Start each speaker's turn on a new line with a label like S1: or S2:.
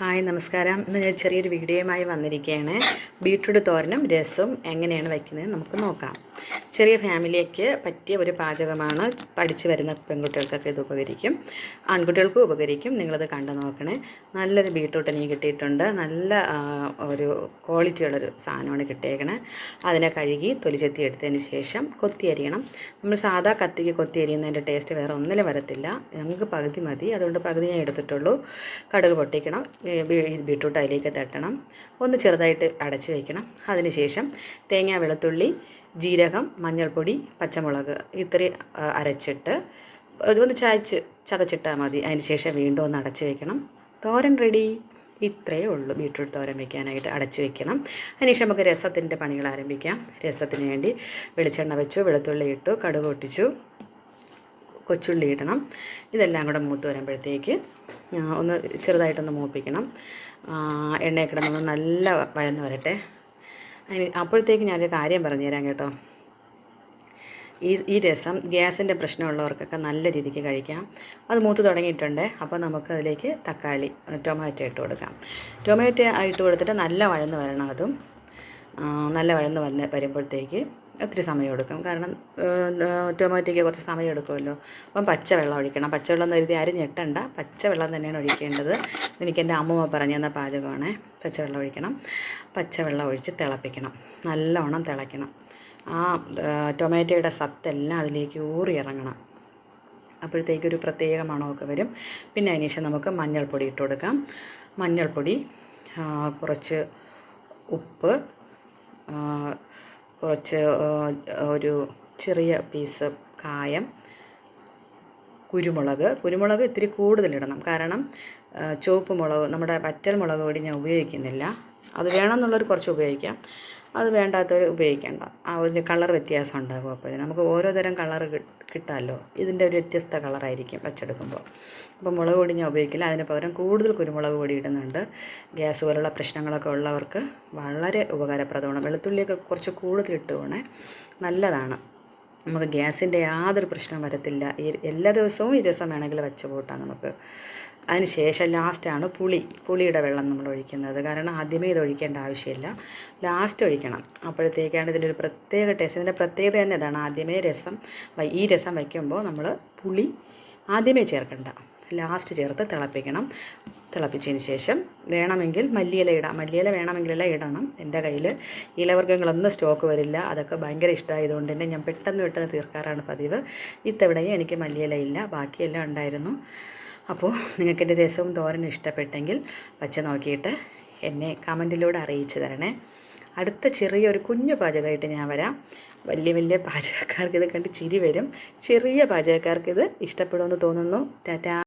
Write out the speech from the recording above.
S1: Hi നമസ്കാരം. ഇന്ന് ഞാൻ ചെറിയൊരു വീഡിയോയുമായി വന്നിരിക്കുകയാണ്. ബീട്രൂട്ട് തോരനും രസവും എങ്ങനെയാണ് വയ്ക്കുന്നത് നമുക്ക് നോക്കാം. ചെറിയ ഫാമിലിയൊക്കെ പറ്റിയ ഒരു പാചകമാണ് പഠിച്ചു വരുന്ന പെൺകുട്ടികൾക്കൊക്കെ ഇത് ഉപകരിക്കും. ആൺകുട്ടികൾക്കും ഉപകരിക്കും. നിങ്ങളത് കണ്ടു നോക്കണേ. നല്ലൊരു ബീട്രൂട്ട് എനിക്ക് കിട്ടിയിട്ടുണ്ട്. നല്ല ഒരു ക്വാളിറ്റിയുള്ളൊരു സാധനമാണ് കിട്ടിയേക്കണേ. അതിനെ കഴുകി തൊലിച്ചെത്തി എടുത്തതിന് ശേഷം കൊത്തി അരിയണം. നമ്മൾ സാധാ കത്തിക്ക് കൊത്തി അരിയുന്നതിന്റെ ടേസ്റ്റ് വേറെ ഒന്നിലും വരത്തില്ല. ഞങ്ങൾക്ക് പകുതി മതി. അതുകൊണ്ട് പകുതി ഞാൻ എടുത്തിട്ടുള്ളൂ. കടുക് പൊട്ടിക്കണം. ബീട്രൂട്ട് അതിലേക്ക് തട്ടണം. ഒന്ന് ചെറുതായിട്ട് അടച്ച് വയ്ക്കണം അതിനുശേഷം തേങ്ങ വെളുത്തുള്ളി ജീരകം മഞ്ഞൾപ്പൊടി പച്ചമുളക് ഇത്രയും അരച്ചിട്ട് ഒന്ന് ചായച്ച് ചതച്ചിട്ടാൽ മതി. അതിന് ശേഷം വീണ്ടും ഒന്ന് അടച്ച് വയ്ക്കണം തോരൻ റെഡി ഇത്രയേ ഉള്ളൂ. ബീട്രൂട്ട് തോരൻ വയ്ക്കാനായിട്ട് അടച്ച് വെക്കണം. അതിനുശേഷം നമുക്ക് രസത്തിന്റെ പണികൾ ആരംഭിക്കാം. രസത്തിന് വേണ്ടി വെളിച്ചെണ്ണ വെച്ചു വെളുത്തുള്ളി ഇട്ടു കടുക് പൊട്ടിച്ചു. കൊച്ചുള്ളി ഇടണം. ഇതെല്ലാം കൂടെ മൂത്ത് വരുമ്പോഴത്തേക്ക് ഒന്ന് ചെറുതായിട്ടൊന്ന് മൂപ്പിക്കണം. എണ്ണയൊക്കെ കിടന്നൊന്ന് നല്ല വഴന്ന് വരട്ടെ. അതിന് അപ്പോഴത്തേക്ക് ഞാനൊരു കാര്യം പറഞ്ഞു തരാം കേട്ടോ. ഈ ഈ രസം ഗ്യാസിന്റെ പ്രശ്നമുള്ളവർക്കൊക്കെ നല്ല രീതിക്ക് കഴിക്കാം. അത് മൂത്ത് തുടങ്ങിയിട്ടുണ്ട്. അപ്പോൾ നമുക്ക് അതിലേക്ക് തക്കാളി ടൊമാറ്റോ ഇട്ട് കൊടുക്കാം. ടൊമാറ്റോ ഇട്ട് കൊടുത്തിട്ട് നല്ല വഴന്ന് വരണം അതും. നല്ല വഴന്ന് വന്ന് വരുമ്പോഴത്തേക്ക് ഒത്തിരി സമയം എടുക്കും കാരണം ടൊമാറ്റോയ്ക്ക് കുറച്ച് സമയം എടുക്കുമല്ലോ അപ്പം പച്ചവെള്ളം ഒഴിക്കണം. പച്ചവെള്ളം കരുതി ആരും ഞെട്ടണ്ട. പച്ചവെള്ളം തന്നെയാണ് ഒഴിക്കേണ്ടത്. എനിക്ക് എന്റെ അമ്മമ്മ പറഞ്ഞു തന്ന പാചകമാണ്. പച്ചവെള്ളം ഒഴിക്കണം. പച്ചവെള്ളം ഒഴിച്ച് തിളപ്പിക്കണം. നല്ലോണം തിളയ്ക്കണം. ആ ടൊമാറ്റോയുടെ സത്തെല്ലാം അതിലേക്ക് ഊറി ഇറങ്ങണം അപ്പോഴത്തേക്കൊരു പ്രത്യേക മണമൊക്കെ വരും. പിന്നെ അതിന് ശേഷം നമുക്ക് മഞ്ഞൾപ്പൊടി ഇട്ട് കൊടുക്കാം. മഞ്ഞൾപ്പൊടി കുറച്ച് ഉപ്പ് കുറച്ച് ഒരു ചെറിയ പീസ് കായം കുരുമുളക്. കുരുമുളക് ഇത്തിരി കൂടുതലിടണം. കാരണം ചുവപ്പ് മുളക് നമ്മുടെ വറ്റൽ മുളക് പൊടി ഞാൻ ഉപയോഗിക്കുന്നില്ല. അത് വേണമെന്നുള്ളവർ കുറച്ച് ഉപയോഗിക്കാം. അത് വേണ്ടാത്തവർ ഉപയോഗിക്കേണ്ട. ആ ഒരു കളർ വ്യത്യാസം ഉണ്ടാകും അപ്പോൾ നമുക്ക് ഓരോ തരം കളർ കിട്ടാമല്ലോ ഇതിന്റെ ഒരു വ്യത്യസ്ത കളറായിരിക്കും വച്ചെടുക്കുമ്പോൾ. അപ്പോൾ മുളക് പൊടി ഞാൻ ഉപയോഗിക്കില്ല. അതിന് പകരം കൂടുതൽ കുരുമുളക് പൊടി ഇടുന്നുണ്ട്. ഗ്യാസ് പോലുള്ള പ്രശ്നങ്ങളൊക്കെ ഉള്ളവർക്ക് വളരെ ഉപകാരപ്രദമാണ്. വെളുത്തുള്ളിയൊക്കെ കുറച്ച് കൂടുതൽ ഇട്ട് വേണേ നല്ലതാണ്. നമുക്ക് ഗ്യാസിന്റെ യാതൊരു പ്രശ്നവും വരത്തില്ല. എല്ലാ ദിവസവും ഈ രസം വേണമെങ്കിൽ വെച്ച് നമുക്ക്. അതിന് ശേഷം ലാസ്റ്റാണ് പുളി. പുളിയുടെ വെള്ളം നമ്മൾ ഒഴിക്കുന്നത്. കാരണം ആദ്യമേ ഇത് ഒഴിക്കേണ്ട ആവശ്യമില്ല. ലാസ്റ്റ് ഒഴിക്കണം. അപ്പോഴത്തേക്കാണ് ഇതിന്റെ ഒരു പ്രത്യേക ടേസ്റ്റ് ഇതിന്റെ പ്രത്യേകത തന്നെ ഇതാണ്. ആദ്യമേ രസം ഈ രസം വയ്ക്കുമ്പോൾ നമ്മൾ പുളി ആദ്യമേ ചേർക്കണ്ട. ലാസ്റ്റ് ചേർത്ത് തിളപ്പിക്കണം. തിളപ്പിച്ചതിന് ശേഷം വേണമെങ്കിൽ മല്ലിയില ഇടാം. മല്ലിയില വേണമെങ്കിലെല്ലാം ഇടണം. എന്റെ കയ്യിൽ ഇലവർഗങ്ങളൊന്നും സ്റ്റോക്ക് വരില്ല. അതൊക്കെ ഭയങ്കര ഇഷ്ടമായതുകൊണ്ട് തന്നെ ഞാൻ പെട്ടെന്ന് പെട്ടെന്ന് തീർക്കാറാണ് പതിവ്. ഇത്തവണയും എനിക്ക് മല്ലിയില ഇല്ല. ബാക്കിയെല്ലാം ഉണ്ടായിരുന്നു. അപ്പോൾ നിങ്ങൾക്ക് എന്റെ രസവും തോരനും ഇഷ്ടപ്പെട്ടെങ്കിൽ വച്ച് നോക്കിയിട്ട് എന്നെ കമന്റിലൂടെ അറിയിച്ചു തരണേ. അടുത്ത ചെറിയൊരു കുഞ്ഞു പാചകമായിട്ട് ഞാൻ വരാം. വലിയ വലിയ പാചകക്കാർക്ക് ഇത് കണ്ട് ചിരി വരും. ചെറിയ പാചകക്കാർക്ക് ഇത് ഇഷ്ടപ്പെടുമെന്ന് തോന്നുന്നു. ടാറ്റാ.